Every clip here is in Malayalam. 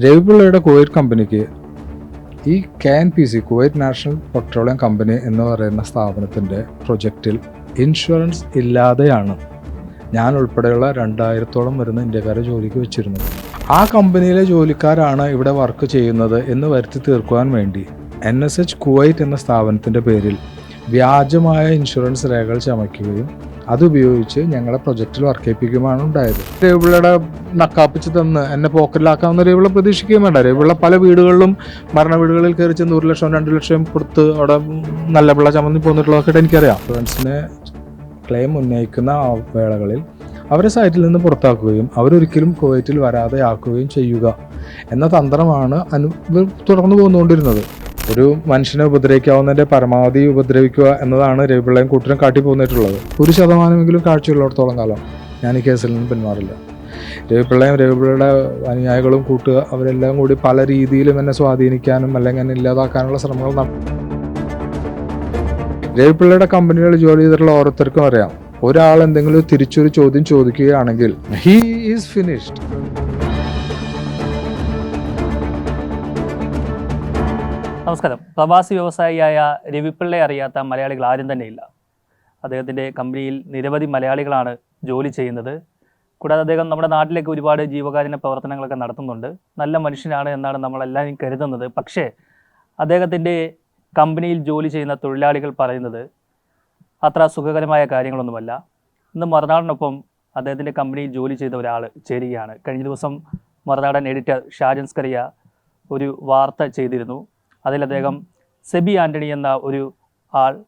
രവിപിള്ളയുടെ കുവൈറ്റ് കമ്പനിക്ക് ഈ K N P C Kuwait national petroleum company എന്ന് പറയുന്ന സ്ഥാപനത്തിന്റെ പ്രൊജക്റ്റിൽ ഇൻഷുറൻസ് ഇല്ലാതെയാണ് ഞാൻ ഉൾപ്പെടെയുള്ള രണ്ടായിരത്തോളം വരുന്ന ഇന്ത്യക്കാരെ ജോലിക്ക് വെച്ചിരുന്നത്. ആ കമ്പനിയിലെ ജോലിക്കാരാണ് ഇവിടെ വർക്ക് ചെയ്യുന്നത് എന്ന് വരുത്തി തീർക്കുവാൻ വേണ്ടി എൻ എസ് എച്ച് കുവൈറ്റ് എന്ന സ്ഥാപനത്തിന്റെ പേരിൽ വ്യാജമായ ഇൻഷുറൻസ് രേഖകൾ ചമയ്ക്കുകയും അതുപയോഗിച്ച് ഞങ്ങളുടെ പ്രൊജക്റ്റിൽ വർക്ക് ചെയ്യിപ്പിക്കുമാണ് ഉണ്ടായത്. രവിപിള്ളയുടെ നക്കാപ്പിച്ച് തന്ന് എന്നെ പോക്കറ്റിലാക്കാവുന്ന രവിപിള്ള പ്രതീക്ഷിക്കുകയും വേണ്ട. രവിപിള്ള പല വീടുകളിലും മരണ വീടുകളിൽ കയറി ചെന്ന് ഒരു ലക്ഷം രണ്ട് ലക്ഷം കൊടുത്ത് അവിടെ നല്ല പിള്ള ചമന്തി പോന്നിട്ടുള്ളതൊക്കെ എനിക്കറിയാം. ഫ്രണ്ട്സിനെ ക്ലെയിം ഉന്നയിക്കുന്ന വേളകളിൽ അവരെ സൈറ്റിൽ നിന്ന് പുറത്താക്കുകയും അവരൊരിക്കലും കുവൈറ്റിൽ വരാതെ ആക്കുകയും ചെയ്യുക എന്ന തന്ത്രമാണ് അനു തുടർന്നു പോന്നുകൊണ്ടിരുന്നത്. ഒരു മനുഷ്യനെ ഉപദ്രവിക്കാവുന്നതിന്റെ പരമാവധി ഉപദ്രവിക്കുക എന്നതാണ് രവിപിള്ളയും കൂട്ടരും കാട്ടി പോന്നിട്ടുള്ളത് ഒരു ശതമാനമെങ്കിലും കാഴ്ചയുള്ളിടത്തോളം കാലം ഞാൻ ഈ കേസിൽ നിന്ന് പിന്മാറില്ല. രവിപിള്ളയും രവിപിള്ളയുടെ അനുയായികളും കൂട്ടുക അവരെല്ലാം കൂടി പല രീതിയിലും എന്നെ സ്വാധീനിക്കാനും അല്ലെങ്കിൽ എന്നെ ഇല്ലാതാക്കാനുള്ള ശ്രമങ്ങൾ രവിപിള്ളയുടെ കമ്പനികളിൽ ജോലി ചെയ്തിട്ടുള്ള ഓരോരുത്തർക്കും അറിയാം. ഒരാൾ എന്തെങ്കിലും തിരിച്ചൊരു ചോദ്യം ചോദിക്കുകയാണെങ്കിൽ ഹീ ഈസ് ഫിനിഷ്ഡ് നമസ്കാരം. പ്രവാസി വ്യവസായിയായ രവിപ്പിള്ളയെ അറിയാത്ത മലയാളികൾ ആരും തന്നെയില്ല. അദ്ദേഹത്തിന്റെ കമ്പനിയിൽ നിരവധി മലയാളികളാണ് ജോലി ചെയ്യുന്നത്. കൂടാതെ അദ്ദേഹം നമ്മുടെ നാട്ടിലേക്ക് ഒരുപാട് ജീവകാരുണ്യ പ്രവർത്തനങ്ങളൊക്കെ നടത്തുന്നുണ്ട്. നല്ല മനുഷ്യനാണ് എന്നാണ് നമ്മളെല്ലാവരും കരുതുന്നത്. പക്ഷേ അദ്ദേഹത്തിന്റെ കമ്പനിയിൽ ജോലി ചെയ്യുന്ന തൊഴിലാളികൾ പറയുന്നത് അത്ര സുഖകരമായ കാര്യങ്ങളൊന്നുമല്ല. ഇന്ന് മറുനാടിനൊപ്പം അദ്ദേഹത്തിന്റെ കമ്പനിയിൽ ജോലി ചെയ്ത ഒരാൾ ചേരുകയാണ്. കഴിഞ്ഞ ദിവസം മറുനാടൻ എഡിറ്റർ ഷാജൻ സ്കറിയ ഒരു വാർത്ത ചെയ്തിരുന്നു. അതിൽ അദ്ദേഹം സെബി ആന്റണി എന്ന ഒരു ആൾ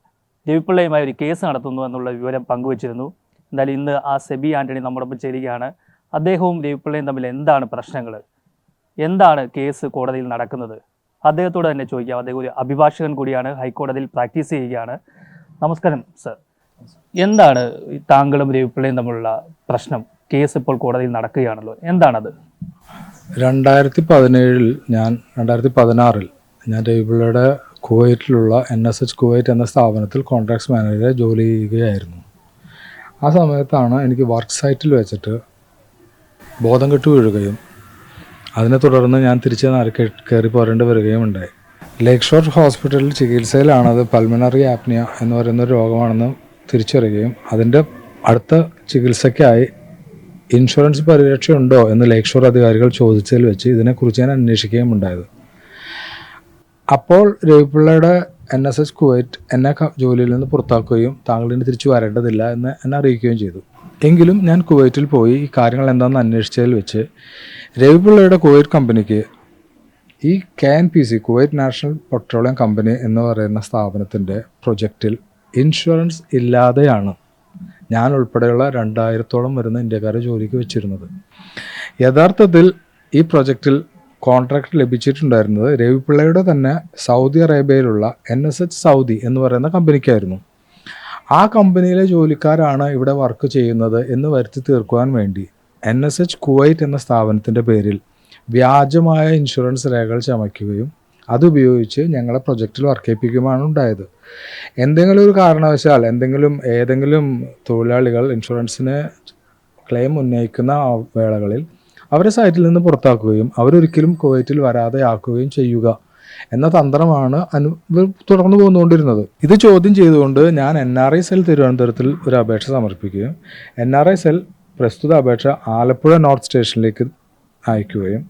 രവിപ്പിള്ളയുമായി ഒരു കേസ് നടത്തുന്നു എന്നുള്ള വിവരം പങ്കുവച്ചിരുന്നു. എന്തായാലും ഇന്ന് ആ സെബി ആന്റണി നമ്മോടൊപ്പം ചേരുകയാണ്. അദ്ദേഹവും രവിപ്പിള്ളയും തമ്മിൽ എന്താണ് പ്രശ്നങ്ങൾ എന്താണ് കേസ് കോടതിയിൽ നടക്കുന്നത്? അദ്ദേഹത്തോട് തന്നെ ചോദിക്കാം. അദ്ദേഹം ഒരു അഭിഭാഷകൻ കൂടിയാണ്. ഹൈക്കോടതിയിൽ പ്രാക്ടീസ് ചെയ്യുകയാണ്. നമസ്കാരം സർ. എന്താണ് താങ്കളും രവിപ്പിള്ളയും തമ്മിലുള്ള പ്രശ്നം? കേസ് ഇപ്പോൾ കോടതിയിൽ നടക്കുകയാണല്ലോ. എന്താണത്? രണ്ടായിരത്തി പതിനേഴിൽ ഞാൻ രണ്ടായിരത്തി പതിനാറിൽ ഞാൻ രവിപിള്ളയുടെ കുവൈറ്റിലുള്ള എൻ എസ് എച്ച് കുവൈറ്റ് എന്ന സ്ഥാപനത്തിൽ കോൺട്രാക്ട്സ് മാനേജറെ ജോലി ചെയ്യുകയായിരുന്നു. ആ സമയത്താണ് എനിക്ക് വർക്ക് സൈറ്റിൽ വെച്ചിട്ട് ബോധം കെട്ട് വീഴുകയും അതിനെ തുടർന്ന് ഞാൻ തിരിച്ച് നാല് കയറി പോരേണ്ടി വരികയും ഉണ്ടായി. ലേക്ക് ഷോർ ഹോസ്പിറ്റലിൽ ചികിത്സയിലാണത് പൾമിനറി ആപ്നിയ എന്ന് പറയുന്ന രോഗമാണെന്ന് തിരിച്ചറിയുകയും അതിന്റെ അടുത്ത ചികിത്സയ്ക്കായി ഇൻഷുറൻസ് പരിരക്ഷയുണ്ടോ എന്ന് ലേക്ക് ഷോർ അധികാരികൾ ചോദിച്ചതിൽ വെച്ച് ഇതിനെക്കുറിച്ച് ഞാൻ അന്വേഷിക്കുകയും ഉണ്ടായത്. അപ്പോൾ രവിപിള്ളയുടെ എൻ എസ് എസ് കുവൈറ്റ് എന്നെ ജോലിയിൽ നിന്ന് പുറത്താക്കുകയും താങ്കളിന് തിരിച്ചു വരേണ്ടതില്ല എന്ന് എന്നെ അറിയിക്കുകയും ചെയ്തു. എങ്കിലും ഞാൻ കുവൈറ്റിൽ പോയി ഈ കാര്യങ്ങൾ എന്താണെന്ന് അന്വേഷിച്ചതിൽ വെച്ച് രവിപിള്ളയുടെ കുവൈറ്റ് കമ്പനിക്ക് ഈ K N P C Kuwait national petroleum company എന്ന് പറയുന്ന സ്ഥാപനത്തിന്റെ പ്രൊജക്റ്റിൽ ഇൻഷുറൻസ് ഇല്ലാതെയാണ് ഞാൻ ഉൾപ്പെടെയുള്ള രണ്ടായിരത്തോളം വരുന്ന ഇന്ത്യക്കാരെ ജോലിക്ക് വെച്ചിരുന്നത്. യഥാർത്ഥത്തിൽ ഈ പ്രൊജക്റ്റിൽ കോൺട്രാക്ട് ലഭിച്ചിട്ടുണ്ടായിരുന്നത് രവിപിള്ളയുടെ തന്നെ സൗദി അറേബ്യയിലുള്ള എൻ എസ് എച്ച് സൗദി എന്ന് പറയുന്ന കമ്പനിക്കായിരുന്നു. ആ കമ്പനിയിലെ ജോലിക്കാരാണ് ഇവിടെ വർക്ക് ചെയ്യുന്നത് എന്ന് വരുത്തി തീർക്കുവാൻ വേണ്ടി എൻ എസ് എച്ച് കുവൈറ്റ് എന്ന സ്ഥാപനത്തിന്റെ പേരിൽ വ്യാജമായ ഇൻഷുറൻസ് രേഖകൾ ചമയ്ക്കുകയും അതുപയോഗിച്ച് ഞങ്ങളെ പ്രൊജക്റ്റിൽ വർക്ക് ചെയ്യിപ്പിക്കുകയുമാണ് ഉണ്ടായത്. എന്തെങ്കിലും ഒരു കാരണവശാൽ എന്തെങ്കിലും ഏതെങ്കിലും തൊഴിലാളികൾ ഇൻഷുറൻസിന് ക്ലെയിം ഉന്നയിക്കുന്ന വേളകളിൽ അവരെ സൈറ്റിൽ നിന്ന് പുറത്താക്കുകയും അവരൊരിക്കലും കുവൈറ്റിൽ വരാതെ ആക്കുകയും ചെയ്യുക എന്ന തന്ത്രമാണ് അനു തുടർന്നു പോന്നുകൊണ്ടിരുന്നത്. ഇത് ചോദ്യം ചെയ്തുകൊണ്ട് ഞാൻ എൻ ആർ ഐ സെൽ തിരുവനന്തപുരത്തിൽ ഒരു അപേക്ഷ സമർപ്പിക്കുകയും എൻ ആർ ഐ സെൽ പ്രസ്തുത അപേക്ഷ ആലപ്പുഴ നോർത്ത് സ്റ്റേഷനിലേക്ക് അയക്കുകയും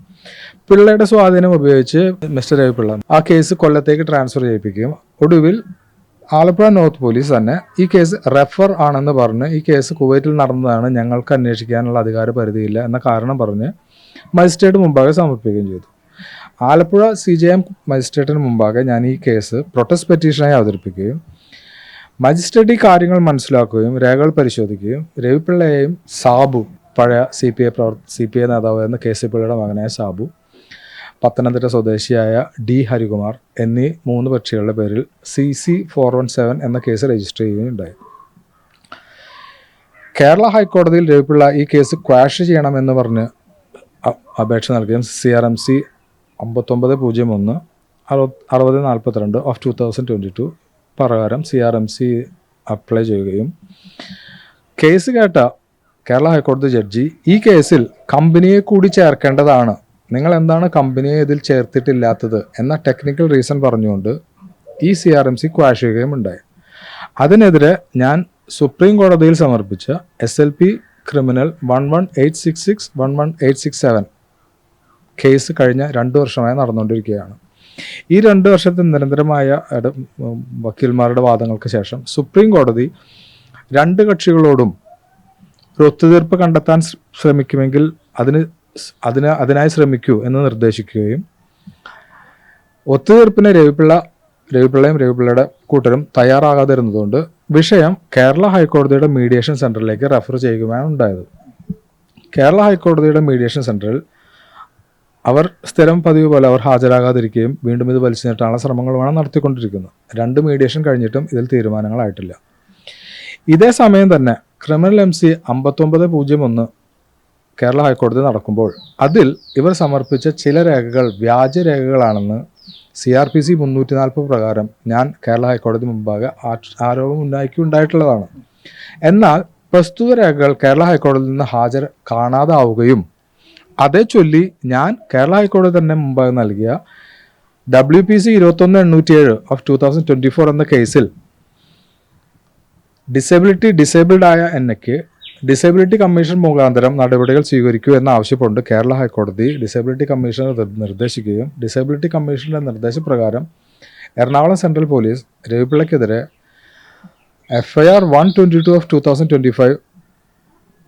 പിള്ളയുടെ സ്വാധീനം ഉപയോഗിച്ച് മിസ്റ്റർ രവിപിള്ള ആ കേസ് കൊല്ലത്തേക്ക് ട്രാൻസ്ഫർ ചെയ്യിപ്പിക്കുകയും ഒടുവിൽ ആലപ്പുഴ നോർത്ത് പോലീസ് തന്നെ ഈ കേസ് റെഫർ ആണെന്ന് പറഞ്ഞ് ഈ കേസ് കുവൈറ്റിൽ നടന്നതാണ് ഞങ്ങൾക്ക് അന്വേഷിക്കാനുള്ള അധികാര പരിധിയില്ല എന്ന കാരണം പറഞ്ഞ് മജിസ്ട്രേറ്റ് മുമ്പാകെ സമർപ്പിക്കുകയും ചെയ്തു. ആലപ്പുഴ സി ജെ എം മജിസ്ട്രേറ്റിന് മുമ്പാകെ ഞാൻ ഈ കേസ് പ്രൊട്ടസ്റ്റ് പെറ്റീഷനായി അവതരിപ്പിക്കുകയും മജിസ്ട്രേറ്റ് ഈ കാര്യങ്ങൾ മനസ്സിലാക്കുകയും രേഖകൾ പരിശോധിക്കുകയും രവിപിള്ളയെയും സാബു പഴയ സി പി ഐ പ്രവർ സി പി ഐ നേതാവായിരുന്ന കെ സി പിള്ളയുടെ മകനായ സാബു പത്തനംതിട്ട സ്വദേശിയായ ഡി ഹരികുമാർ എന്നീ മൂന്ന് പക്ഷികളുടെ പേരിൽ C C four one seven എന്ന കേസ് രജിസ്റ്റർ ചെയ്യുകയുണ്ടായി. കേരള ഹൈക്കോടതിയിൽ രവിപിള്ള ഈ കേസ് ക്വാഷ് ചെയ്യണമെന്ന് പറഞ്ഞ് അപേക്ഷ നൽകുകയും സി ആർ എം സി അമ്പത്തൊമ്പത് പൂജ്യം ഒന്ന് അറുപത് നാൽപ്പത്തിരണ്ട് of two thousand twenty two പ്രകാരം C R M C apply ചെയ്യുകയും കേസ് കേട്ട കേരള ഹൈക്കോടതി ജഡ്ജി ഈ കേസിൽ കമ്പനിയെ കൂടി ചേർക്കേണ്ടതാണ് നിങ്ങൾ എന്താണ് കമ്പനിയെ ഇതിൽ ചേർത്തിട്ടില്ലാത്തത് എന്ന ടെക്നിക്കൽ റീസൺ പറഞ്ഞുകൊണ്ട് ഈ C R M C quash ചെയ്യുകയും ഉണ്ടായി അതിനെതിരെ ഞാൻ സുപ്രീം കോടതിയിൽ സമർപ്പിച്ച S L P criminal one one eight six six one one eight six seven case കഴിഞ്ഞ രണ്ട് വർഷമായി നടന്നുകൊണ്ടിരിക്കുകയാണ്. ഈ രണ്ട് വർഷത്തെ നിരന്തരമായ വക്കീൽമാരുടെ വാദങ്ങൾക്ക് ശേഷം സുപ്രീം കോടതി രണ്ട് കക്ഷികളോടും ഒരു ഒത്തുതീർപ്പ് കണ്ടെത്താൻ ശ്രമിക്കുമെങ്കിൽ അതിന് അതിന് അതിനായി ശ്രമിക്കൂ എന്ന് നിർദ്ദേശിക്കുകയും ഒത്തുതീർപ്പിന് രവിപിള്ള രവിപിള്ളയും രവിപിള്ളയുടെ കൂട്ടരും തയ്യാറാകാതിരുന്നതുകൊണ്ട് വിഷയം കേരള ഹൈക്കോടതിയുടെ മീഡിയേഷൻ സെന്ററിലേക്ക് റെഫർ ചെയ്യുകയാണ് ഉണ്ടായത്. കേരള ഹൈക്കോടതിയുടെ മീഡിയേഷൻ സെന്ററിൽ അവർ സ്ഥിരം പതിവ് പോലെ അവർ ഹാജരാകാതിരിക്കുകയും വീണ്ടും ഇത് വലിച്ചു നീട്ടാനുള്ള ശ്രമങ്ങളുമാണ് നടത്തിക്കൊണ്ടിരിക്കുന്നത്. രണ്ട് മീഡിയേഷൻ കഴിഞ്ഞിട്ടും ഇതിൽ തീരുമാനങ്ങളായിട്ടില്ല. ഇതേ സമയം തന്നെ ക്രിമിനൽ എം സി അമ്പത്തൊമ്പത് പൂജ്യം ഒന്ന് കേരള ഹൈക്കോടതി നടക്കുമ്പോൾ അതിൽ ഇവർ സമർപ്പിച്ച ചില രേഖകൾ വ്യാജ രേഖകളാണെന്ന് സി ആർ പി സി മുന്നൂറ്റി നാൽപ്പത് പ്രകാരം ഞാൻ കേരള ഹൈക്കോടതി മുമ്പാകെ ആരോപണം ഉന്നയിക്കി ഉണ്ടായിട്ടുള്ളതാണ് എന്നാൽ പ്രസ്തുത രേഖകൾ കേരള ഹൈക്കോടതിയിൽ നിന്ന് ഹാജർ കാണാതാവുകയും അതേ ചൊല്ലി ഞാൻ കേരള ഹൈക്കോടതി തന്നെ മുമ്പാകെ നൽകിയ ഡബ്ല്യു പി സി ഇരുപത്തൊന്ന് എണ്ണൂറ്റിയേഴ് of two thousand twenty four എന്ന കേസിൽ ഡിസബിലിറ്റി ഡിസേബിൾഡ് ആയ എന്നയ്ക്ക് ഡിസബിലിറ്റി കമ്മീഷൻ മുഖാന്തരം നടപടികൾ സ്വീകരിക്കൂ എന്ന ആവശ്യപ്പെട്ട് കേരള ഹൈക്കോടതി ഡിസബിലിറ്റി കമ്മീഷനെ നിർദ്ദേശിക്കുകയും ഡിസബിലിറ്റി കമ്മീഷന്റെ നിർദ്ദേശപ്രകാരം Ernakulam central police രവിപിള്ളയ്ക്കെതിരെ F I R one twenty two of two thousand twenty five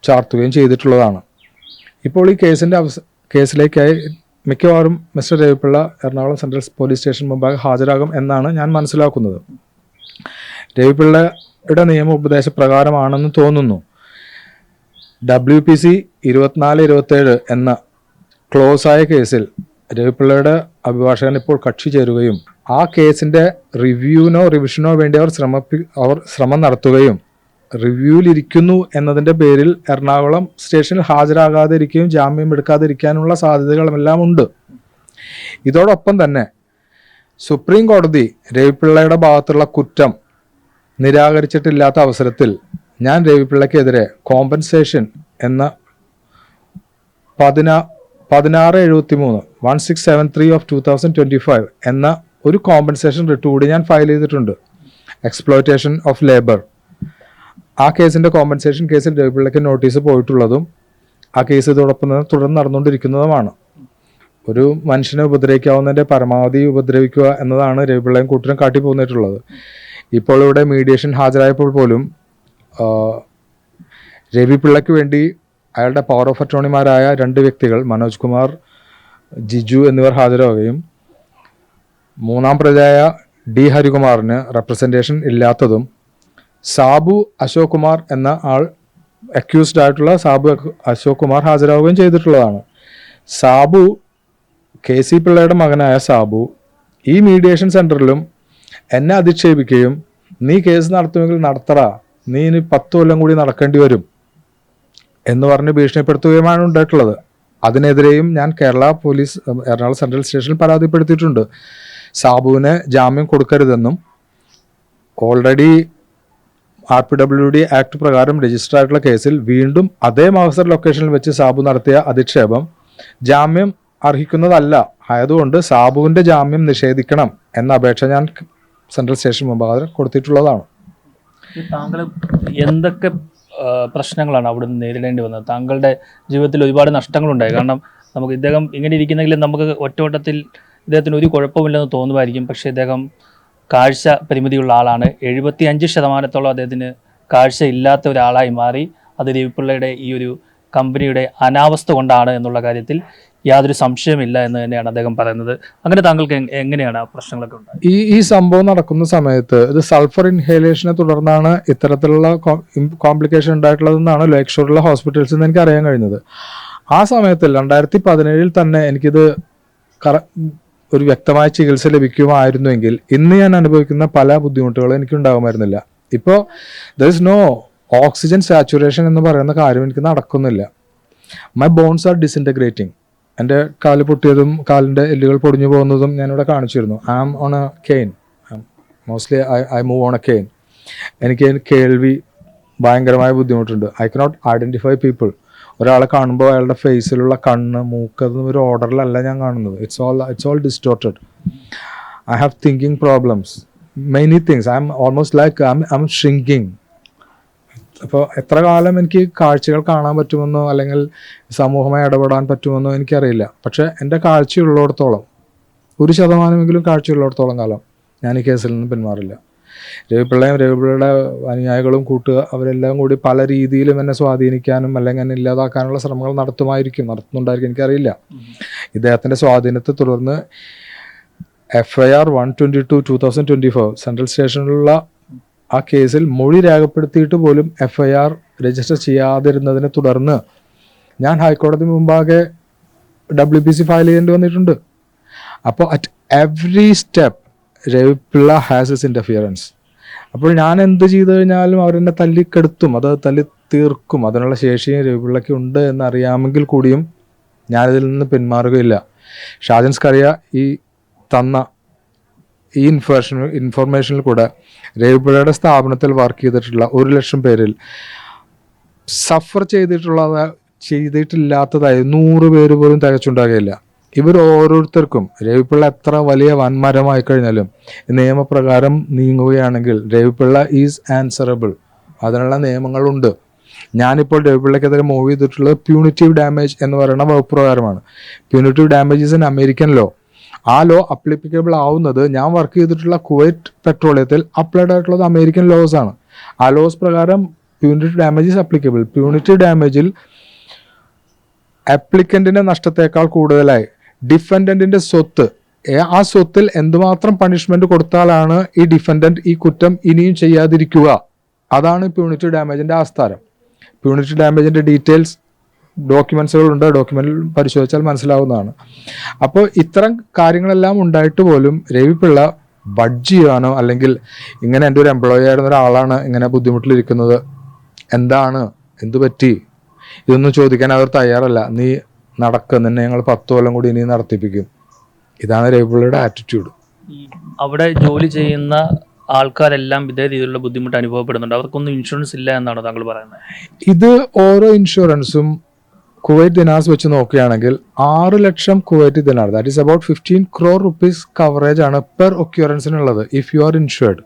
ചാർത്തുകയും ചെയ്തിട്ടുള്ളതാണ്. ഇപ്പോൾ ഈ കേസിന്റെ അവസ കേസിലേക്കായി മിക്കവാറും mister Ravi Pillai Ernakulam central police station മുമ്പാകെ ഹാജരാകും എന്നാണ് ഞാൻ മനസ്സിലാക്കുന്നത്. രവിപിള്ളയുടെ നിയമ ഉപദേശപ്രകാരമാണെന്ന് തോന്നുന്നു. ഡബ്ല്യു പി സി ഇരുപത്തിനാല് ഇരുപത്തേഴ് എന്ന ക്ലോസ് ആയ കേസിൽ രവിപിള്ളയുടെ അഭിഭാഷകൻ ഇപ്പോൾ കക്ഷി ചേരുകയും ആ കേസിന്റെ റിവ്യൂവിനോ റിവിഷനോ വേണ്ടി അവർ ശ്രമപ്പി അവർ ശ്രമം നടത്തുകയും റിവ്യൂവിലിരിക്കുന്നു എന്നതിന്റെ പേരിൽ എറണാകുളം സ്റ്റേഷനിൽ ഹാജരാകാതെ ഇരിക്കുകയും ജാമ്യം എടുക്കാതിരിക്കാനുള്ള സാധ്യതകളുമെല്ലാം ഉണ്ട്. ഇതോടൊപ്പം തന്നെ സുപ്രീം കോടതി രവിപിള്ളയുടെ ഭാഗത്തുള്ള കുറ്റം നിരാകരിച്ചിട്ടില്ലാത്ത അവസരത്തിൽ ഞാൻ രവിപിള്ളയ്ക്കെതിരെ കോമ്പൻസേഷൻ എന്ന പതിനാ പതിനാറ് എഴുപത്തി മൂന്ന് one six seven three of two thousand twenty five എന്ന ഒരു കോമ്പൻസേഷൻ റിട്ട് കൂടി ഞാൻ ഫയൽ ചെയ്തിട്ടുണ്ട്. എക്സ്പ്ലോയിറ്റേഷൻ ഓഫ് ലേബർ ആ കേസിന്റെ കോമ്പൻസേഷൻ കേസിൽ രവിപിള്ളയ്ക്ക് നോട്ടീസ് പോയിട്ടുള്ളതും ആ കേസ് ഇതോടൊപ്പം തന്നെ തുടർന്ന് നടന്നുകൊണ്ടിരിക്കുന്നതുമാണ്. ഒരു മനുഷ്യനെ ഉപദ്രവിക്കാവുന്നതിന്റെ പരമാവധി ഉപദ്രവിക്കുക എന്നതാണ് രവിപിള്ളയും കൂട്ടരും കാട്ടി പോന്നിട്ടുള്ളത് ഇപ്പോൾ ഇവിടെ മീഡിയേഷൻ ഹാജരായപ്പോൾ പോലും രവി പിള്ളയ്ക്ക് വേണ്ടി അയാളുടെ പവർ ഓഫ് അറ്റോണിമാരായ രണ്ട് വ്യക്തികൾ മനോജ് കുമാർ ജിജു എന്നിവർ ഹാജരാവുകയും മൂന്നാം പ്രതിയായ ഡി ഹരികുമാറിന് റെപ്രസെന്റേഷൻ ഇല്ലാത്തതും സാബു അശോക് കുമാർ എന്ന ആൾ അക്യൂസ്ഡ് ആയിട്ടുള്ള സാബു അശോക് കുമാർ ഹാജരാവുകയും ചെയ്തിട്ടുള്ളതാണ്. സാബു കെ സി പിള്ളയുടെ മകനായ സാബു ഈ മീഡിയേഷൻ സെന്ററിലും എന്നെ അധിക്ഷേപിക്കുകയും നീ കേസ് നടത്തുമെങ്കിൽ നടത്തറ നീ ഇനി പത്ത് കൊല്ലം കൂടി നടക്കേണ്ടി വരും എന്ന് പറഞ്ഞ് ഭീഷണിപ്പെടുത്തുകയുമാണ് ഉണ്ടായിട്ടുള്ളത്. അതിനെതിരെയും ഞാൻ കേരള പോലീസ് എറണാകുളം സെൻട്രൽ സ്റ്റേഷനിൽ പരാതിപ്പെടുത്തിയിട്ടുണ്ട്. സാബുവിന് ജാമ്യം കൊടുക്കരുതെന്നും already R P W D act പ്രകാരം രജിസ്റ്റർ ആയിട്ടുള്ള കേസിൽ വീണ്ടും അതേ മാസ ലൊക്കേഷനിൽ വെച്ച് സാബു നടത്തിയ അധിക്ഷേപം ജാമ്യം അർഹിക്കുന്നതല്ല. ആയതുകൊണ്ട് സാബുവിന്റെ ജാമ്യം നിഷേധിക്കണം എന്ന അപേക്ഷ ഞാൻ സെൻട്രൽ സ്റ്റേഷൻ മുമ്പാകെ കൊടുത്തിട്ടുള്ളതാണ്. താങ്കൾ എന്തൊക്കെ പ്രശ്നങ്ങളാണ് അവിടെ നിന്ന് നേരിടേണ്ടി വന്നത്? താങ്കളുടെ ജീവിതത്തിൽ ഒരുപാട് നഷ്ടങ്ങളുണ്ടായി. കാരണം നമുക്ക് ഇദ്ദേഹം ഇങ്ങനെ ഇരിക്കുന്നെങ്കിൽ നമുക്ക് ഒറ്റവട്ടത്തിൽ ഇദ്ദേഹത്തിന് ഒരു കുഴപ്പമില്ലെന്ന് തോന്നുമായിരിക്കും. പക്ഷേ ഇദ്ദേഹം കാഴ്ച പരിമിതിയുള്ള ആളാണ്. എഴുപത്തി അഞ്ച് ശതമാനത്തോളം അദ്ദേഹത്തിന് കാഴ്ച ഇല്ലാത്ത ഒരാളായി മാറി. അത് രവിപിള്ളയുടെ ഈ ഒരു കമ്പനിയുടെ അനാവസ്ഥ കൊണ്ടാണ് എന്നുള്ള കാര്യത്തിൽ യാതൊരു സംശയമില്ല എന്ന് തന്നെയാണ് അദ്ദേഹം പറയുന്നത്. അങ്ങനെ താങ്കൾക്ക് എങ്ങനെയാണ് ആ പ്രശ്നങ്ങളൊക്കെ ഉണ്ടായത്? ഈ ഈ സംഭവം നടക്കുന്ന സമയത്ത് ഇത് സൾഫർ ഇൻഹേലേഷനെ തുടർന്നാണ് ഇത്തരത്തിലുള്ള കോംപ്ലിക്കേഷൻ ഉണ്ടായിട്ടുള്ളതെന്നാണ് ലേക്ഷോറിലെ ഹോസ്പിറ്റൽസിൽ നിന്ന് എനിക്ക് അറിയാൻ കഴിഞ്ഞത്. ആ സമയത്ത് രണ്ടായിരത്തി പതിനേഴിൽ തന്നെ എനിക്കിത് കറ ഒരു വ്യക്തമായ ചികിത്സ ലഭിക്കുമായിരുന്നുവെങ്കിൽ ഇന്ന് ഞാൻ അനുഭവിക്കുന്ന പല ബുദ്ധിമുട്ടുകളും എനിക്ക് ഉണ്ടാകുമായിരുന്നില്ല ഇപ്പോൾ there is no oxygen saturation എന്ന് പറയുന്ന കാര്യം എനിക്ക് നടക്കുന്നില്ല. മൈ ബോൺസ് ആർ ഡിസിന്റഗ്രേറ്റിംഗ് എന്റെ കാൽ പൊട്ടിയതും കാലിന്റെ എല്ലുകൾ പൊടിഞ്ഞു പോകുന്നതും ഞാനിവിടെ കാണിച്ചിരുന്നു. I am on a cane mostly I I move on a cane എനിക്ക് കേൾവി ഭയങ്കരമായ ബുദ്ധിമുട്ടുണ്ട്. ഐ കനോട്ട് ഐഡന്റിഫൈ പീപ്പിൾ ഒരാളെ കാണുമ്പോൾ അയാളുടെ ഫേസിലുള്ള കണ്ണ് മൂക്ക് അതൊന്നും ഒരു ഓർഡറിലല്ല ഞാൻ കാണുന്നത്. It's all it's all distorted I have thinking problems many things I'm almost like I'm shrinking അപ്പോൾ എത്ര കാലം എനിക്ക് കാഴ്ചകൾ കാണാൻ പറ്റുമെന്നോ അല്ലെങ്കിൽ സമൂഹമായി ഇടപെടാൻ പറ്റുമെന്നോ എനിക്കറിയില്ല. പക്ഷേ എന്റെ കാഴ്ചയുള്ളിടത്തോളം ഒരു ശതമാനമെങ്കിലും കാഴ്ചയുള്ളിടത്തോളം കാലം ഞാൻ ഈ കേസിൽ നിന്ന് പിന്മാറില്ല. രവിപിള്ളയും രവിപിള്ളയുടെ അനുയായികളും കൂട്ടുക അവരെല്ലാം കൂടി പല രീതിയിലും എന്നെ സ്വാധീനിക്കാനും അല്ലെങ്കിൽ എന്നെ ഇല്ലാതാക്കാനുള്ള ശ്രമങ്ങൾ നടത്തുമായിരിക്കും നടത്തുന്നുണ്ടായിരിക്കും എനിക്കറിയില്ല. ഇദ്ദേഹത്തിന്റെ സ്വാധീനത്തെ തുടർന്ന് F I R one twenty two two thousand twenty four central സ്റ്റേഷനിലുള്ള ആ കേസിൽ മൊഴി രേഖപ്പെടുത്തിയിട്ട് പോലും എഫ് ഐ ആർ രജിസ്റ്റർ ചെയ്യാതിരുന്നതിനെ തുടർന്ന് ഞാൻ ഹൈക്കോടതി മുമ്പാകെ ഡബ്ല്യു പി സി ഫയൽ ചെയ്യേണ്ടി വന്നിട്ടുണ്ട്. അപ്പോൾ at every step Ravi Pillai has is interference അപ്പോൾ ഞാൻ എന്ത് ചെയ്തു കഴിഞ്ഞാലും അവരെന്നെ തല്ലിക്കെടുത്തും അത് തല്ലി തീർക്കും. അതിനുള്ള ശേഷിയും രവിപിള്ളയ്ക്ക് ഉണ്ട് എന്നറിയാമെങ്കിൽ കൂടിയും ഞാനിതിൽ നിന്ന് പിന്മാറുകയില്ല. ഷാജൻസ് കറിയ ഈ തന്ന ഈ ഇൻഫർമേഷൻ ഇൻഫർമേഷനിൽ കൂടെ രവിപിള്ളയുടെ സ്ഥാപനത്തിൽ വർക്ക് ചെയ്തിട്ടുള്ള ഒരു ലക്ഷം പേരിൽ സഫർ ചെയ്തിട്ടുള്ളത് ചെയ്തിട്ടില്ലാത്തതായി നൂറ് പേര് പോലും തികച്ചുണ്ടാകുകയില്ല. ഇവർ ഓരോരുത്തർക്കും രവിപിള്ള എത്ര വലിയ വൻമരമായി കഴിഞ്ഞാലും നിയമപ്രകാരം നീങ്ങുകയാണെങ്കിൽ രവിപിള്ള ഈസ് ആൻസറബിൾ അതിനുള്ള നിയമങ്ങളുണ്ട്. ഞാനിപ്പോൾ രവിപിള്ളയ്ക്കെതിരെ മൂവ് ചെയ്തിട്ടുള്ളത് പ്യൂണിറ്റീവ് ഡാമേജ് എന്ന് പറയുന്ന വകുപ്പ് പ്രകാരമാണ്. Punitive damage in American law ആ ലോ അപ്ലിക്കബിൾ ആവുന്നത് ഞാൻ വർക്ക് ചെയ്തിട്ടുള്ള കുവൈറ്റ് പെട്രോളിയത്തിൽ അപ്ലൈഡ് ആയിട്ടുള്ളത് അമേരിക്കൻ ലോസ് ആണ്. ആ ലോസ് പ്രകാരം punitive damage is applicable punitive ഡാമേജിൽ അപ്ലിക്കന്റിന്റെ നഷ്ടത്തേക്കാൾ കൂടുതലായി. ഡിഫൻഡന്റിന്റെ സ്വത്ത്. ആ സ്വത്തിൽ എന്തുമാത്രം പണിഷ്മെന്റ് കൊടുത്താലാണ് ഈ ഡിഫൻഡന്റ് ഈ കുറ്റം ഇനിയും ചെയ്യാതിരിക്കുക? അതാണ് പ്യൂണിറ്റി ഡാമേജിന്റെ ആസ്ഥാനം. പ്യൂണിറ്റി ഡാമേജിന്റെ ഡീറ്റെയിൽസ് ഡോക്യുമെന്റ്സുകളുണ്ട് ഡോക്യുമെന്റിൽ പരിശോധിച്ചാൽ മനസ്സിലാവുന്നതാണ്. അപ്പോൾ ഇത്തരം കാര്യങ്ങളെല്ലാം ഉണ്ടായിട്ട് പോലും രവിപിള്ള ബഡ്ജ് ചെയ്യാനോ അല്ലെങ്കിൽ ഇങ്ങനെ എന്റെ ഒരു എംപ്ലോയി ആയിരുന്ന ഒരാളാണ് ഇങ്ങനെ ബുദ്ധിമുട്ടിലിരിക്കുന്നത് എന്താണ്? എന്തു പറ്റി? ഇതൊന്നും ചോദിക്കാൻ അവർ തയ്യാറല്ല. നീ നടക്കുക നിന്നെ ഞങ്ങൾ പത്ത് കൊല്ലം കൂടി ഇനി നടത്തിപ്പിക്കും. ഇതാണ് രവിപിള്ളയുടെ ആറ്റിറ്റ്യൂഡ് അവിടെ ജോലി ചെയ്യുന്ന ആൾക്കാരെല്ലാം ഇതേ രീതിയിലുള്ള ബുദ്ധിമുട്ട് അനുഭവപ്പെടുന്നുണ്ട്. അവർക്കൊന്നും ഇൻഷുറൻസ് ഇല്ല എന്നാണ് താങ്കൾ പറയുന്നത്. ഇത് ഓരോ ഇൻഷുറൻസും കുവൈറ്റ് ദിനാസ് വെച്ച് നോക്കുകയാണെങ്കിൽ ആറ് ലക്ഷം Kuwait dinar that is about fifteen crore rupees coverage ആണ് പെർ ഒക്യൂറൻസിനുള്ളത് ഇഫ് യു ആർ ഇൻഷുർഡ്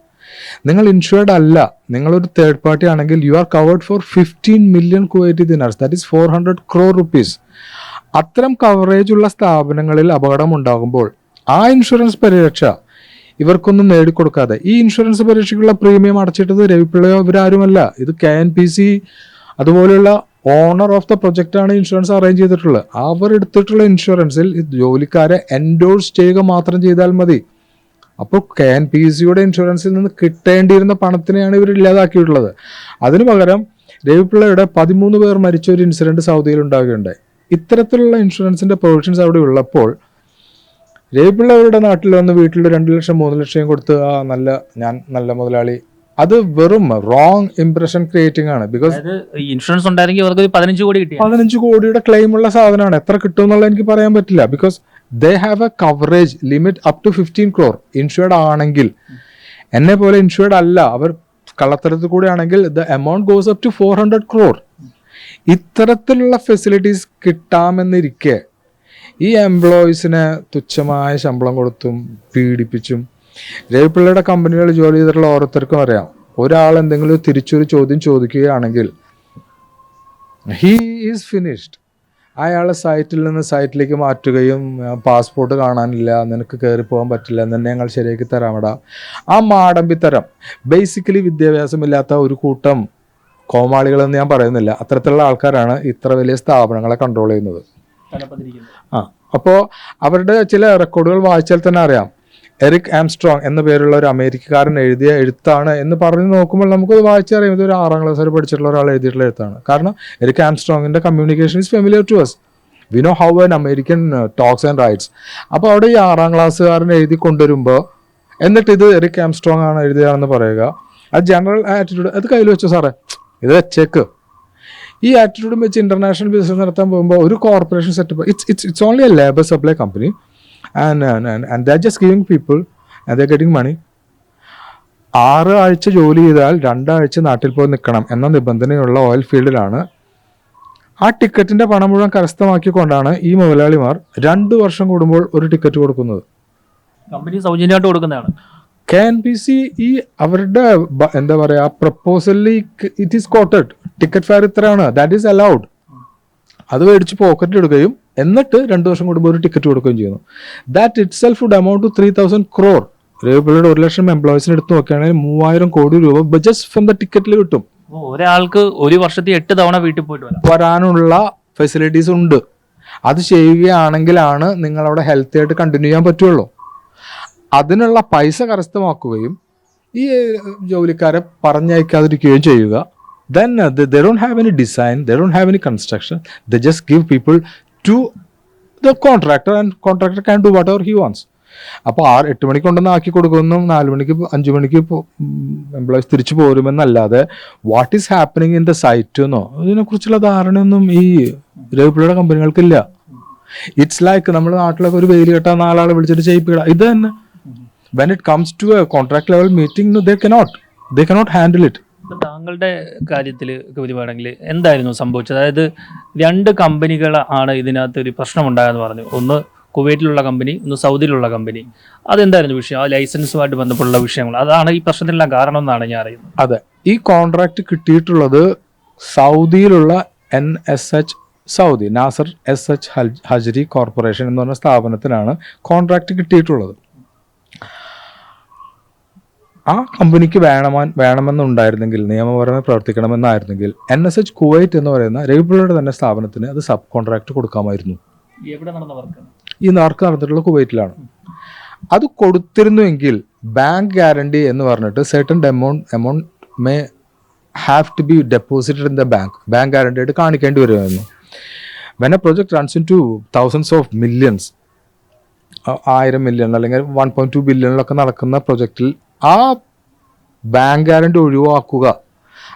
നിങ്ങൾ ഇൻഷുർഡ് അല്ല നിങ്ങളൊരു തേർഡ് പാർട്ടി ആണെങ്കിൽ you are covered for fifteen million Kuwait dinars that is four hundred crore rupees അത്തരം കവറേജ് ഉള്ള സ്ഥാപനങ്ങളിൽ അപകടം ഉണ്ടാകുമ്പോൾ ആ ഇൻഷുറൻസ് പരിരക്ഷ ഇവർക്കൊന്നും നേടിക്കൊടുക്കാതെ ഈ ഇൻഷുറൻസ് പരിരക്ഷയ്ക്കുള്ള പ്രീമിയം അടച്ചിട്ടത് രവിപിള്ളയോ ഇവരാരുമല്ല. ഇത് കെ എൻ പി സി അതുപോലെയുള്ള ഓണർ ഓഫ് ദ പ്രൊജക്റ്റ് ആണ് ഇൻഷുറൻസ് അറേഞ്ച് ചെയ്തിട്ടുള്ളത്. അവർ എടുത്തിട്ടുള്ള ഇൻഷുറൻസിൽ ജോലിക്കാരെ എൻഡോഴ്സ് ചെയ്യുക മാത്രം ചെയ്താൽ മതി. അപ്പോൾ കെ എൻ പി സിയുടെ ഇൻഷുറൻസിൽ നിന്ന് കിട്ടേണ്ടിയിരുന്ന പണത്തിനെയാണ് ഇവർ ഇല്ലാതാക്കിയിട്ടുള്ളത്. അതിനു പകരം രവിപിള്ളയുടെ പതിമൂന്ന് പേർ മരിച്ച ഒരു ഇൻസിഡന്റ് സൗദിയിൽ ഉണ്ടാവുകയുണ്ടായി ഇത്തരത്തിലുള്ള ഇൻഷുറൻസിന്റെ പ്രൊവിഷൻസ് അവിടെ ഉള്ളപ്പോൾ രവിപിള്ളവരുടെ നാട്ടിൽ വന്ന് വീട്ടിൽ രണ്ട് ലക്ഷം മൂന്ന് ലക്ഷം കൊടുത്ത് ആ നല്ല ഞാൻ നല്ല മുതലാളി അത് വെറും റോങ് ഇംപ്രഷൻ ക്രിയേറ്റിംഗ് ആണ്. ബിക്കോസ് ഇൻഷുറൻസ് ഉണ്ടായിരുന്നെങ്കിൽ അവർക്ക് ഒരു പതിനഞ്ച് കോടി കിട്ടി പതിനഞ്ച് കോടിയുടെ ക്ലെയിം ഉള്ള സാധനമാണ്. എത്ര കിട്ടും എന്നുള്ളത് എനിക്ക് പറയാൻ പറ്റില്ല. Because they have a coverage limit up to fifteen crore insured ആണെങ്കിൽ. എന്നെ പോലെ ഇൻഷുർഡ് അല്ല. അവർ കള്ളത്തരത്തിൽ കൂടെ ആണെങ്കിൽ the amount goes up to four hundred crore ഇത്തരത്തിലുള്ള ഫെസിലിറ്റീസ് കിട്ടാമെന്നിരിക്കെ ഈ എംപ്ലോയീസിനെ തുച്ഛമായ ശമ്പളം കൊടുത്തും പീഡിപ്പിച്ചും രവിപിള്ളയുടെ കമ്പനികളിൽ ജോലി ചെയ്തിട്ടുള്ള ഓരോരുത്തർക്കും അറിയാം. ഒരാൾ എന്തെങ്കിലും തിരിച്ചൊരു ചോദ്യം ചോദിക്കുകയാണെങ്കിൽ ഹീ ഈസ് ഫിനിഷ്ഡ് അയാളെ സൈറ്റിൽ നിന്ന് സൈറ്റിലേക്ക് മാറ്റുകയും പാസ്പോർട്ട് കാണാനില്ല നിനക്ക് കയറി പോകാൻ പറ്റില്ല നിന്നെ ഞങ്ങൾ ശരിയാക്കി തരാമടാ ആ മാടമ്പിത്തരം ബേസിക്കലി വിദ്യാഭ്യാസമില്ലാത്ത ഒരു കൂട്ടം കോമാളികളെന്ന് ഞാൻ പറയുന്നില്ല. അത്തരത്തിലുള്ള ആൾക്കാരാണ് ഇത്ര വലിയ സ്ഥാപനങ്ങളെ കൺട്രോൾ ചെയ്യുന്നത്. ആ അപ്പോൾ അവരുടെ ചില റെക്കോർഡുകൾ വായിച്ചാൽ തന്നെ അറിയാം. എറിക് ആംസ്ട്രോങ് എന്ന പേരുള്ള ഒരു അമേരിക്കക്കാരൻ എഴുതിയ എഴുത്താണ് എന്ന് പറഞ്ഞു നോക്കുമ്പോൾ നമുക്കത് വായിച്ചറിയാം. ഇതൊരു ആറാം ക്ലാസ് വരെ പഠിച്ചിട്ടുള്ള ഒരാൾ എഴുതിയിട്ടുള്ള എഴുത്താണ്. കാരണം Eric ആംസ്ട്രോങ്ങിന്റെ communication is familiar to us we know how an American talks and writes അപ്പോൾ അവിടെ ഈ ആറാം ക്ലാസ്സുകാരൻ എഴുതി കൊണ്ടുവരുമ്പോൾ എന്നിട്ട് ഇത് എറിക് ആംസ്ട്രോങ് ആണ് എഴുതിയതാണെന്ന് പറയുക. ആ ജനറൽ ആറ്റിറ്റ്യൂഡ് അത് കയ്യിൽ വെച്ചോ സാറേ? ഇത് വെച്ചേക്ക്. ഈ ആറ്റിറ്റ്യൂഡും വെച്ച് ഇന്റർനാഷണൽ ബിസിനസ് നടത്താൻ പോകുമ്പോൾ ഒരു corporation setup it's it's it's only a labour supply company and and that just giving people and the getting money ആറ് ആഴ്ച ജോലി ചെയ്താൽ രണ്ടാഴ്ച നാട്ടിൽ പോയി നിൽക്കണം എന്ന നിബന്ധനയുള്ള ഓയിൽ ഫീൽഡിലാണ് ആ ടിക്കറ്റിന്റെ പണം മുഴുവൻ കരസ്ഥമാക്കിക്കൊണ്ടാണ് ഈ മുതലാളിമാർ രണ്ട് വർഷം കൂടുമ്പോൾ ഒരു ടിക്കറ്റ് കൊടുക്കുന്നത്. കമ്പനി സൗജന്യമായിട്ട് കൊടുക്കുന്നതാണ്. കെ എൻ പി സി ഈ അവരുടെ എന്താ പറയുക പ്രപ്പോസലിൽ it is quoted ticket fare ഇത്രയാണ്. ദാറ്റ് ഈസ് അലൗഡ് അത് മേടിച്ച് പോക്കറ്റിൽ ഇടുകയും എന്നിട്ട് രണ്ട് വർഷം കൂടുമ്പോൾ ഒരു ടിക്കറ്റ് കൊടുക്കുകയും ചെയ്യുന്നു. That itself would amount two three thousand crore രേഖകളുടെ ഒരു ലക്ഷം എംപ്ലോയീസിന് എടുത്ത് നോക്കുകയാണെങ്കിൽ മൂവായിരം കോടി രൂപ ബജസ് ഫ്രം ദ ടിക്കറ്റിൽ കിട്ടും. ഒരാൾക്ക് ഒരു വർഷത്തിൽ എട്ട് തവണ വീട്ടിൽ പോയിട്ട് വരാനുള്ള ഫെസിലിറ്റീസ് ഉണ്ട്. അത് ചെയ്യുകയാണെങ്കിലാണ് നിങ്ങൾ അവിടെ ഹെൽത്തി ആയിട്ട് കണ്ടിന്യൂ ചെയ്യാൻ പറ്റുള്ളൂ. അതിനുള്ള പൈസ കരസ്ഥമാക്കുകയും ഈ ജോലിക്കാരെ പറഞ്ഞയക്കാതിരിക്കുകയും ചെയ്യുക. Then they don't have any design they don't have any construction the just give people to the contractor and contractor can do whatever he wants അപ്പോൾ ആറ് എട്ട് മണിക്ക് കൊണ്ടുവന്ന് ആക്കി കൊടുക്കുമെന്നും നാല് മണിക്ക് അഞ്ച് മണിക്ക് എംപ്ലോയീസ് തിരിച്ചു പോരുമെന്നല്ലാതെ what is happening in the site എന്നോ ഇതിനെക്കുറിച്ചുള്ള ധാരണയൊന്നും ഈ രവിപിള്ളയുടെ കമ്പനികൾക്കില്ല. ഇറ്റ്സ് ലൈക്ക് നമ്മുടെ നാട്ടിലൊക്കെ ഒരു വെയിൽ കെട്ടാൻ നാലാളെ വിളിച്ചിട്ട് ചെയ്യിപ്പിക്കുക ഇത് തന്നെ. When it comes to a contract level meeting they cannot they cannot handle it താങ്കളുടെ കാര്യത്തിൽ വരുവാണെങ്കിൽ എന്തായിരുന്നു സംഭവിച്ചത്? അതായത് രണ്ട് കമ്പനികൾ ആണ് ഇതിനകത്ത് ഒരു പ്രശ്നമുണ്ടായെന്ന് പറഞ്ഞു. ഒന്ന് കുവൈറ്റിലുള്ള കമ്പനി ഒന്ന് സൗദിയിലുള്ള കമ്പനി. അതെന്തായിരുന്നു വിഷയം? ആ ലൈസൻസുമായിട്ട് ബന്ധപ്പെട്ടുള്ള വിഷയങ്ങൾ. അതാണ് ഈ പ്രശ്നത്തിനുള്ള കാരണം എന്നാണ് ഞാൻ അറിയുന്നത്. അതെ. ഈ കോൺട്രാക്ട് കിട്ടിയിട്ടുള്ളത് സൗദിയിലുള്ള N S H Saudi Nasser S H Hajri corporation എന്ന് പറഞ്ഞ സ്ഥാപനത്തിനാണ് കോൺട്രാക്ട് കിട്ടിയിട്ടുള്ളത്. ആ കമ്പനിക്ക് വേണമാ വേണമെന്നുണ്ടായിരുന്നെങ്കിൽ നിയമപരമായി പ്രവർത്തിക്കണമെന്നായിരുന്നെങ്കിൽ എൻ എസ് എച്ച് കുവൈറ്റ് എന്ന് പറയുന്ന രവിപിള്ളയുടെ തന്നെ സ്ഥാപനത്തിന് അത് സബ് കോൺട്രാക്ട് കൊടുക്കാമായിരുന്നു ഈ നാർക്ക് നടന്നിട്ടുള്ള കുവൈറ്റിലാണ് അത് കൊടുത്തിരുന്നുവെങ്കിൽ ബാങ്ക് ഗ്യാരണ്ടി എന്ന് പറഞ്ഞിട്ട് certain amount amount may have to be deposited in the bank bank guarantee ആയിട്ട് കാണിക്കേണ്ടി വരുമായിരുന്നു. When a project runs in two thousands of millions ആയിരം മില്യൺ അല്ലെങ്കിൽ വൺ പോയിന്റ് ടു ബില്യണിലൊക്കെ നടക്കുന്ന പ്രൊജക്റ്റിൽ ആ ബാങ്ക് ഗ്യാരണ്ടി ഒഴിവാക്കുക.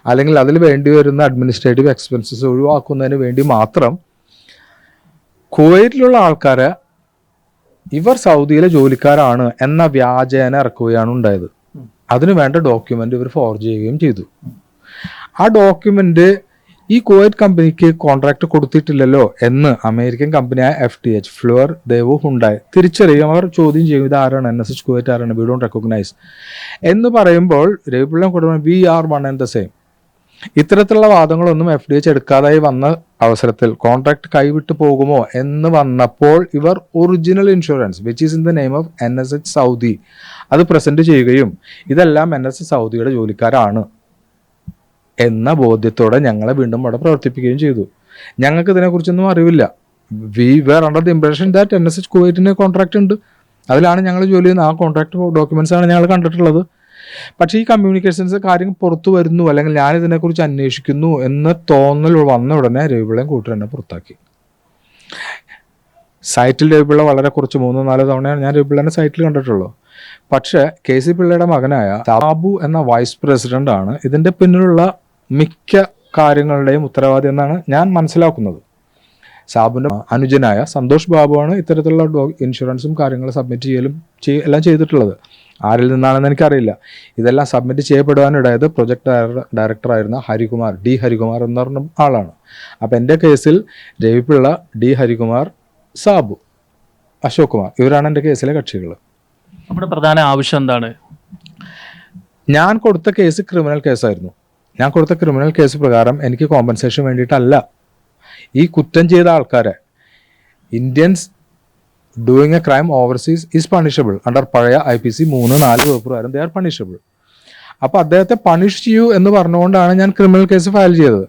അല്ലെങ്കിൽ അതിൽ വേണ്ടി വരുന്ന അഡ്മിനിസ്ട്രേറ്റീവ് എക്സ്പെൻസസ് ഒഴിവാക്കുന്നതിന് വേണ്ടി മാത്രം കുവൈറ്റിലുള്ള ആൾക്കാരെ ഇവർ സൗദിയിലെ ജോലിക്കാരാണ് എന്ന വ്യാജേന ഇറക്കുകയാണ് ഉണ്ടായത്. അതിനു വേണ്ട ഡോക്യുമെന്റ് ഇവർ ഫോർജ് ചെയ്യുകയും ചെയ്തു. ആ ഡോക്യുമെന്റ് ഈ കുവൈറ്റ് കമ്പനിക്ക് കോൺട്രാക്ട് കൊടുത്തിട്ടില്ലല്ലോ എന്ന് അമേരിക്കൻ കമ്പനിയായ F T H Fluor Daewoo Hyundai തിരിച്ചറിയും അവർ ചോദ്യം ചെയ്യും ഇത് ആരാണ് എൻ എസ് എച്ച് കുവൈറ്റ് ആരാണ്? വി ഡോണ്ട് റെക്കഗ്നൈസ് എന്ന് പറയുമ്പോൾ രവിപിള്ള കുടുംബം we are one and the same ഇത്തരത്തിലുള്ള വാദങ്ങളൊന്നും എഫ് ഡി എച്ച് എടുക്കാതായി വന്ന അവസരത്തിൽ കോൺട്രാക്ട് കൈവിട്ടു പോകുമോ എന്ന് വന്നപ്പോൾ ഇവർ original insurance which is in the name of N S H Saudi അത് പ്രസന്റ് ചെയ്യുകയും ഇതെല്ലാം എൻ എസ് എച്ച് സൗദിയുടെ ജോലിക്കാരാണ്. എന്ന ബോധ്യത്തോടെ ഞങ്ങളെ വീണ്ടും അവിടെ പ്രവർത്തിപ്പിക്കുകയും ചെയ്തു. ഞങ്ങൾക്ക് ഇതിനെക്കുറിച്ചൊന്നും അറിവില്ല. We were under the impression that N S H കുവൈറ്റിന് contract ഉണ്ട്. അതിലാണ് ഞങ്ങൾ ജോലി ചെയ്യുന്നത്. ആ കോൺട്രാക്ട് ഡോക്യുമെന്റ്സ് ആണ് ഞങ്ങൾ കണ്ടിട്ടുള്ളത്. പക്ഷേ ഈ കമ്മ്യൂണിക്കേഷൻസ് കാര്യം പുറത്തു വരുന്നു. അല്ലെങ്കിൽ ഞാൻ ഇതിനെക്കുറിച്ച് അന്വേഷിക്കുന്നു എന്ന് തോന്നൽ വന്ന ഉടനെ രവിപിള്ളയും കൂട്ടർ എന്നെ പുറത്താക്കി. സൈറ്റിൽ രവിപിള്ള വളരെ കുറച്ച് മൂന്നോ നാലോ തവണയാണ് ഞാൻ രവിപിള്ളേന്റെ സൈറ്റിൽ കണ്ടിട്ടുള്ളൂ. പക്ഷേ കെ സി പിള്ളയുടെ മകനായ സാബു എന്ന വൈസ് പ്രസിഡന്റ് ആണ് ഇതിന്റെ പിന്നിലുള്ള മിക്ക കാര്യങ്ങളുടെയും ഉത്തരവാദി എന്നാണ് ഞാൻ മനസ്സിലാക്കുന്നത്. സാബുവിന്റെ അനുജനായ സന്തോഷ് ബാബുവാണ് ഇത്തരത്തിലുള്ള ഇൻഷുറൻസും കാര്യങ്ങളും സബ്മിറ്റ് ചെയ്യലും ചെയ്യ- എല്ലാം ചെയ്തിട്ടുള്ളത്. ആരിൽ നിന്നാണെന്ന് എനിക്കറിയില്ല. ഇതെല്ലാം സബ്മിറ്റ് ചെയ്യപ്പെടുവാനിടയത് പ്രൊജക്ട് ഡയറക്ടറായിരുന്ന ഹരികുമാർ ഡി ഹരികുമാർ എന്ന് പറഞ്ഞ ആളാണ്. അപ്പം എന്റെ കേസിൽ രവിപിള്ള ഡി ഹരികുമാർ സാബു അശോക് കുമാർ ഇവരാണ് എന്റെ കേസിലെ കക്ഷികൾ നമ്മുടെ പ്രധാന ആവശ്യം എന്താണ്? ഞാൻ കൊടുത്ത കേസ് ക്രിമിനൽ കേസായിരുന്നു ഞാൻ കൊടുത്ത ക്രിമിനൽ കേസ് പ്രകാരം എനിക്ക് കോമ്പൻസേഷൻ വേണ്ടിയിട്ടല്ല. ഈ കുറ്റം ചെയ്ത ആൾക്കാരെ Indians doing a crime overseas is punishable under പഴയ ഐ പി സി മൂന്ന് നാല് വകുപ്പ് പ്രകാരം ദേ ആർ പണിഷബിൾ അപ്പോൾ അദ്ദേഹത്തെ പണിഷ് ചെയ്യൂ എന്ന് പറഞ്ഞുകൊണ്ടാണ് ഞാൻ ക്രിമിനൽ കേസ് ഫയൽ ചെയ്തത്.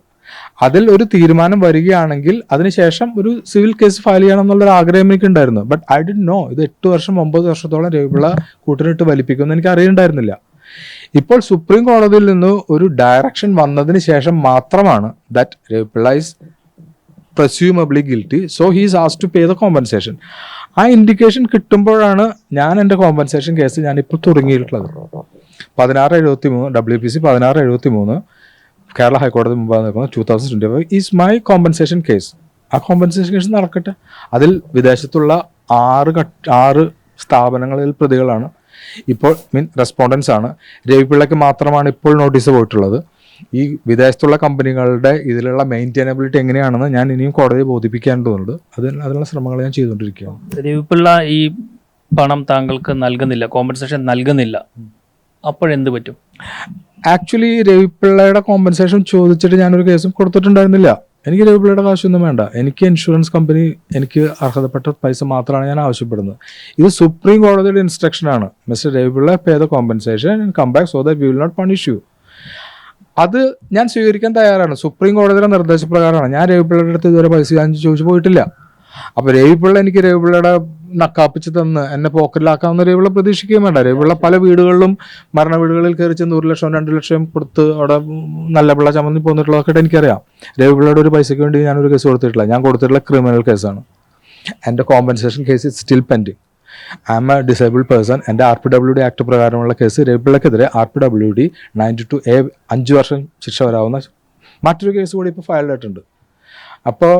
അതിൽ ഒരു തീരുമാനം വരികയാണെങ്കിൽ അതിനുശേഷം ഒരു സിവിൽ കേസ് ഫയൽ ചെയ്യണം എന്നുള്ള ഒരു ആഗ്രഹം എനിക്കുണ്ടായിരുന്നു. ബട്ട് ഐ ഡിഡ് നോ ഇത് എട്ട് വർഷം ഒമ്പത് വർഷത്തോളം രവിപിള്ള കൂട്ടിനിട്ട് വലിപ്പിക്കുമെന്ന് എനിക്ക് അറിയുന്നുണ്ടായിരുന്നില്ല ഇപ്പോൾ സുപ്രീം കോടതിയിൽ നിന്ന് ഒരു ഡയറക്ഷൻ വന്നതിന് ശേഷം മാത്രമാണ് that Ravi Pillai presumably guilty so he's has to pay the compensation ആ ഇൻഡിക്കേഷൻ കിട്ടുമ്പോഴാണ് ഞാൻ എന്റെ കോമ്പൻസേഷൻ കേസ് ഞാനിപ്പോൾ തുടങ്ങിയിട്ടുള്ളത്. പതിനാറ് എഴുപത്തി മൂന്ന് ഡബ്ല്യു പി സി പതിനാറ് എഴുപത്തി മൂന്ന് കേരള ഹൈക്കോടതി മുമ്പാകെ നിൽക്കുന്ന two thousand twenty five is my compensation case ആ കോമ്പൻസേഷൻ കേസ് നടക്കട്ടെ. അതിൽ വിദേശത്തുള്ള ആറ് ആറ് സ്ഥാപനങ്ങളിൽ പ്രതികളാണ്. ഇപ്പോൾ മീൻ റെസ്പോണ്ടൻസ് ആണ്. രവിപിള്ളയ്ക്ക് മാത്രമാണ് ഇപ്പോൾ നോട്ടീസ് പോയിട്ടുള്ളത്. ഈ വിദേശത്തുള്ള കമ്പനികളുടെ ഇതിലുള്ള മെയിന്റൈനബിലിറ്റി എങ്ങനെയാണെന്ന് ഞാൻ ഇനിയും കോടതിയെ ബോധിപ്പിക്കേണ്ടതുണ്ട് അതിന് അതിനുള്ള ശ്രമങ്ങൾ ഞാൻ ചെയ്തുകൊണ്ടിരിക്കുകയാണ്. രവിപിള്ള ഈ പണം താങ്കൾക്ക് നൽകുന്നില്ല കോമ്പൻസേഷൻ നൽകുന്നില്ല. അപ്പോഴെന്ത് പറ്റും? ആക്ച്വലി രവിപിള്ളയുടെ കോമ്പൻസേഷൻ ചോദിച്ചിട്ട് ഞാനൊരു കേസും കൊടുത്തിട്ടുണ്ടായിരുന്നില്ല. എനിക്ക് രവിപിള്ളയുടെ കാശൊന്നും വേണ്ട. എനിക്ക് ഇൻഷുറൻസ് കമ്പനി എനിക്ക് അർഹതപ്പെട്ട പൈസ മാത്രമാണ് ഞാൻ ആവശ്യപ്പെടുന്നത്. ഇത് സുപ്രീം കോടതിയുടെ ഇൻസ്ട്രക്ഷൻ ആണ്. Mister Ravi Pillai pay the compensation come back so that we will not punish you അത് ഞാൻ സ്വീകരിക്കാൻ തയ്യാറാണ്. സുപ്രീം കോടതിയുടെ നിർദ്ദേശപ്രകാരമാണ്. ഞാൻ രവിപിള്ളയുടെ അടുത്ത് ഇതുവരെ പൈസ ഞാൻ ചോദിച്ചു പോയിട്ടില്ല. അപ്പൊ രവിപിള്ള എനിക്ക് രവിപിള്ളയുടെ നക്കാപ്പിച്ച് തന്ന് എന്നെ പോക്കറ്റിലാക്കാവുന്ന രവിപിള്ള പ്രതീക്ഷിക്കുകയും വേണ്ട. രവിപിള്ള പല വീടുകളിലും മരണ വീടുകളിൽ കയറി ചെന്ന് ഒരു ലക്ഷം രണ്ട് ലക്ഷം കൊടുത്ത് അവിടെ നല്ല പിള്ള ചമന്തി പോന്നിട്ടുള്ളതൊക്കെ എനിക്കറിയാം. രവിപിള്ളയുടെ ഒരു പൈസയ്ക്ക് വേണ്ടി ഞാൻ ഒരു കേസ് കൊടുത്തിട്ടില്ല. ഞാൻ കൊടുത്തിട്ടുള്ള ക്രിമിനൽ കേസാണ് എന്റെ compensation case still pending I am a disabled person എന്റെ R P W D act പ്രകാരമുള്ള case രവിപിള്ളക്കെതിരെ R P W D ninety two A അഞ്ച് വർഷം ശിക്ഷ വരാവുന്ന മറ്റൊരു കേസ് കൂടി ഇപ്പോൾ ഫയൽ ആയിട്ടുണ്ട്. അപ്പോൾ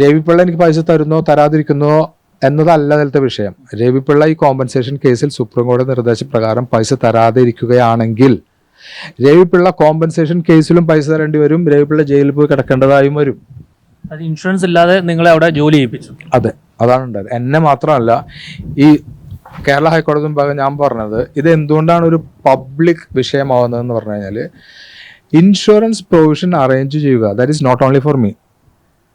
രവിപിള്ള എനിക്ക് പൈസ തരുന്നോ തരാതിരിക്കുന്നോ എന്നതല്ല അതിലത്തെ വിഷയം. രവിപിള്ള ഈ കോമ്പൻസേഷൻ കേസിൽ സുപ്രീം കോടതി നിർദ്ദേശപ്രകാരം പൈസ തരാതെ ഇരിക്കുകയാണെങ്കിൽ രവിപിള്ള കോമ്പൻസേഷൻ കേസിലും പൈസ തരേണ്ടി വരും രവിപിള്ള ജയിലിൽ പോയി കിടക്കേണ്ടതായും വരും. അത് ഇൻഷുറൻസ് ഇല്ലാതെ നിങ്ങളെ അവിടെ ജോലി ചെയ്യിപ്പിച്ചു. അതെ അതാണ് ഉണ്ടായത്. എന്നെ മാത്രമല്ല ഈ കേരള ഹൈക്കോടതി മുമ്പാകെ ഞാൻ പറഞ്ഞത് ഇത് എന്തുകൊണ്ടാണ് ഒരു പബ്ലിക് വിഷയമാവുന്നതെന്ന് പറഞ്ഞു കഴിഞ്ഞാൽ ഇൻഷുറൻസ് പ്രൊവിഷൻ അറേഞ്ച് ചെയ്യുക that is not only for me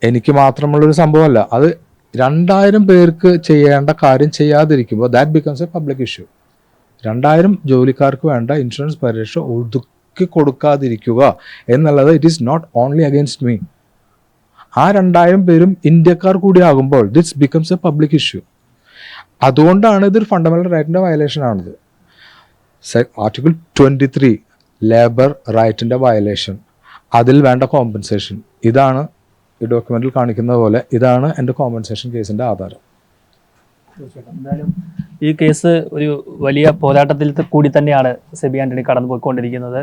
എനിക്ക് മാത്രമുള്ളൊരു സംഭവമല്ല. അത് രണ്ടായിരം പേർക്ക് ചെയ്യേണ്ട കാര്യം ചെയ്യാതിരിക്കുമ്പോൾ that becomes a public issue രണ്ടായിരം ജോലിക്കാർക്ക് വേണ്ട ഇൻഷുറൻസ് പരിരക്ഷ ഒതുക്കി കൊടുക്കാതിരിക്കുക എന്നുള്ളത് it is not only against me ആ രണ്ടായിരം പേരും ഇന്ത്യക്കാർ കൂടി ആകുമ്പോൾ this becomes a public issue അതുകൊണ്ടാണ് ഇതൊരു ഫണ്ടമെന്റൽ റൈറ്റിന്റെ വയലേഷൻ ആണിത്. ആർട്ടിക്കിൾ ട്വന്റി ത്രീ ലേബർ റൈറ്റിന്റെ വയലേഷൻ അതിൽ വേണ്ട കോമ്പൻസേഷൻ ഇതാണ് ഈ ഡോക്യുമെന്റിൽ കാണിക്കുന്ന പോലെ ഇതാണ് എന്റെ കോമ്പൻസേഷൻ കേസിന്റെ ആധാരം. എന്തായാലും ഈ കേസ് ഒരു വലിയ പോരാട്ടത്തിൽ കൂടി തന്നെയാണ് സെബി ആന്റണി കടന്നു പോയിക്കൊണ്ടിരിക്കുന്നത്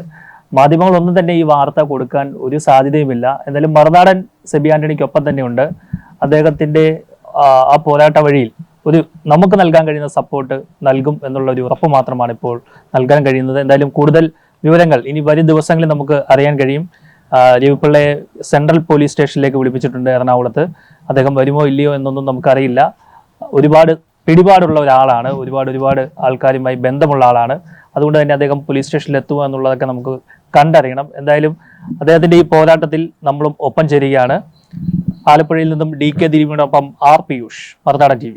മാധ്യമങ്ങളൊന്നും തന്നെ ഈ വാർത്ത കൊടുക്കാൻ ഒരു സാധ്യതയുമില്ല. എന്തായാലും മറുനാടൻ സെബി ആന്റണിക്കൊപ്പം തന്നെയുണ്ട്. അദ്ദേഹത്തിന്റെ ആ, പോരാട്ട വഴിയിൽ ഒരു നമുക്ക് നൽകാൻ കഴിയുന്ന സപ്പോർട്ട് നൽകും എന്നുള്ള ഒരു ഉറപ്പ് മാത്രമാണ് ഇപ്പോൾ നൽകാൻ കഴിയുന്നത്. എന്തായാലും കൂടുതൽ വിവരങ്ങൾ ഇനി വരും ദിവസങ്ങളിൽ നമുക്ക് അറിയാൻ കഴിയും. രവിപിള്ളയെ സെൻട്രൽ പോലീസ് സ്റ്റേഷനിലേക്ക് വിളിപ്പിച്ചിട്ടുണ്ട് എറണാകുളത്ത്. അദ്ദേഹം വരുമോ ഇല്ലയോ എന്നൊന്നും നമുക്കറിയില്ല. ഒരുപാട് പിടിപാടുള്ള ഒരാളാണ്. ഒരുപാട് ഒരുപാട് ആൾക്കാരുമായി ബന്ധമുള്ള ആളാണ്. അതുകൊണ്ട് തന്നെ അദ്ദേഹം പോലീസ് സ്റ്റേഷനിൽ എത്തുക എന്നുള്ളതൊക്കെ നമുക്ക് കണ്ടറിയണം. എന്തായാലും അദ്ദേഹത്തിന്റെ ഈ പോരാട്ടത്തിൽ നമ്മളും ഒപ്പം ചേരുകയാണ്. ആലപ്പുഴയിൽ നിന്നും ഡി കെ ദിലീപിനൊപ്പം ആർ പിയൂഷ് മറുനാടൻ ടി